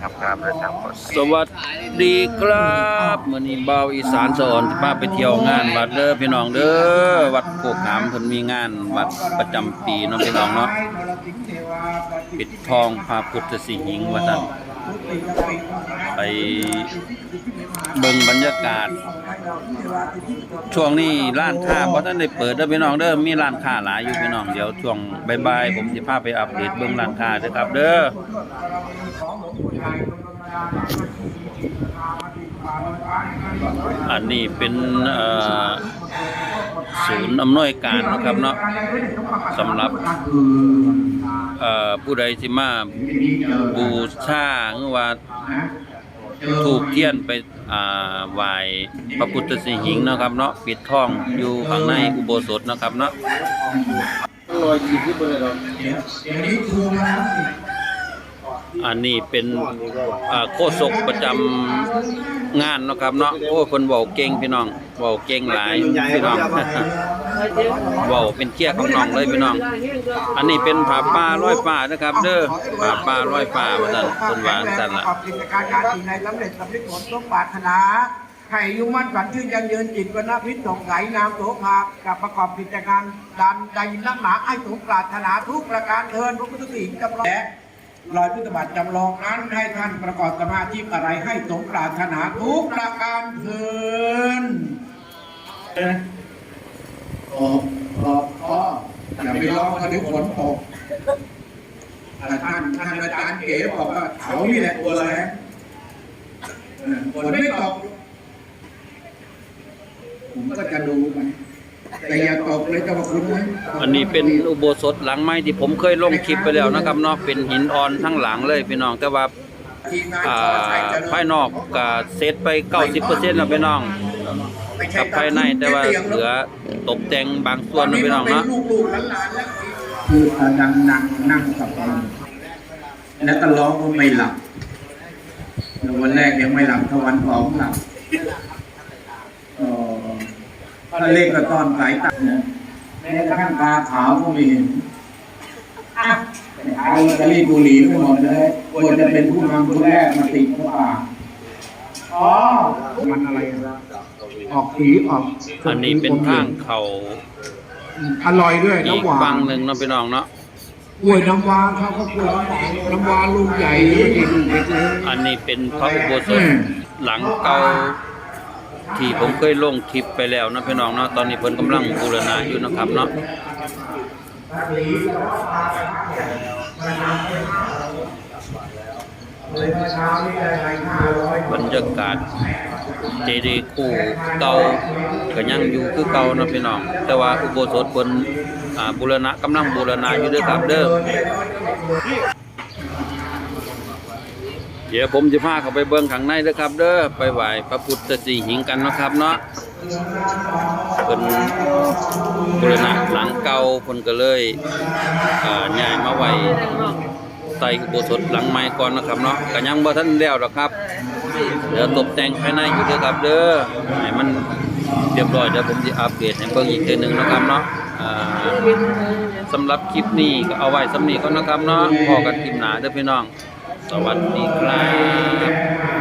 ครับครับแล้วครับสวัสดีครับมื่อนี้เบาอีสานสอนพาไปเที่ยวงานวัดเด้อพี่น้องเด้อวัดโคกขามเพิ่นมีงานวัดประจำปีเนาะพี่น้องเนาะปิดทองพระพุทธสิหิงว่าซั่น ไปเบิ่งบรรยากาศ ช่วงนี้ร้านค้าบ่ทันได้เปิดเด้อพี่น้องเด้อมีร้านค้าหลายอยู่พี่น้องเดี๋ยวช่วงบ่ายๆผมสิพาไปอัปเดตเบิ่งร้านค้าเด้อครับ เด้ออันนี้เป็นศูนย์อำนวยการนะครับเนาะสำหรับ เอ่อผู้ใดสิมาบูชาหรือว่าถูกเทียนไปอ่าไหว้พระพุทธสิหิงค์เนาะครับเนาะปิดทองอยู่ข้างในอุโบสถเนาะครับเนาะ ลอยจีบที่เบอร์เราเดี๋ยวนี้ครูมาแล้ว อันนี้เป็นโคศกประจำงานนะครับเนาะโอ้เพิ่นเว้าเก่งพี่น้องเว้าเก่งหลายพี่น้องเว้าเป็นเกี้ยของน้องเลยพี่น้อง อันนี้เป็นผาป่าร้อยป่านะครับ เด้อผาป่าร้อยป่าว่าซั่นเพิ่นวาจังซั่นละกิจการงานสิ่งใดสำเร็จสำเร็จผลสมปรารถนาให้อายุมั่นขวัญชื่นยังยืนจิตวันพิษสงใสนามโสภากับประกอบกิจการดันใดนักหนาให้สมปรารถนาทุกประการเทินพระพุทธสิ่งจำลอง รอยพุทธบาทจำลองนั้นให้ท่านประกอบสมาธิอะไรให้สมปรารถนาทุกประการเทินโอ้โอ้โอ้อย่าไปร้องกันถึงฝนตกท่านท่านอาจารย์เก๋บอกว่าเขานี่แหละตัวแรงฝนไม่ตกผมก็จะดูมัน แต่อย่าตกเลยเจ้าพระคุณนะอันนี้เป็นอุโบสถหลังไม้ที่ผมเคยลงคลิปไปแล้วนะครับเนาะเป็นหินอ่อนทั้งหลังเลยพี่น้องแต่ว่าทีมงานอ่าขอใช้เจริญภายนอกก็เซตไป 90%แล้วพี่น้องไม่ใช่กับภายในแต่ว่าเหลือตกแต่งบางส่วนนะพี่น้องเนาะลูกๆหลานๆแล้วคือนั่งนั่งนั่งกับมันแล้วก็ร้องก็ไม่หลับวันแรกยังไม่หลับทวันสองหลับเอ่อ ถ้าเล่นก็ตอนสายตาเนี่ยแม้กระทั่งตาขาวก็ไม่เห็นอะเอาลอตเตอรี่บุหรี่ไปหมดเลยควรจะเป็นผู้นำผู้แรกมาติดเข้าป่าอ๋อ มันอะไรอะออกผีออกอันนี้เป็นทางเขาอร่อยด้วยอีกน้ำหวาฝั่นงหนึ่งเนาะพี่น้องเนาะ กล้วยน้ำว้าเขาก็กล้วยน้ำหวานน้ำว้าลูกใหญ่เด็กเด็กเลยอันนี้เป็นพระอุโบสถหลังเก่า ที่ผมเคยลงคลิปไปแล้วนะพี่น้องเนาะตอนนี้เพิ่นกำลังบูรณะอยู่นะครับเนาะบรรยากาศเจดีย์คู่เก่าก็ยังอยู่คือเก่านะพี่น้อง แต่ว่าอุโบสถเพิ่นบูรณะกำลังบูรณะอยู่เด้อครับเด้อ เดี๋ยวผมจะพาเขาไปเบิ่งข้างในเด้อครับ เด้อไปไหว้พระพุทธสีหิงกันนะครับเนาะเป็นบูรณะหลังเก่าเพิ่นก็เลยเอ่อย้ายมาไว้ใต้อุโบสถหลังใหม่ก่อนนะครับเนาะก็ยังบ่ทันแล้วหรอกครับ เดี๋ยวตกแต่งภายในอยู่เด้อครับ เด้อให้มันเรียบร้อยเดี๋ยวผมจะอัปเดตให้เบิ่งอีกเทื่อหนึ่งนะครับเนาะสำหรับคลิปนี้ก็เอาไว้สำนีก่อนนะครับเนาะพอกันคลิปหนาเด้อพี่น้อง สวัสดีครับ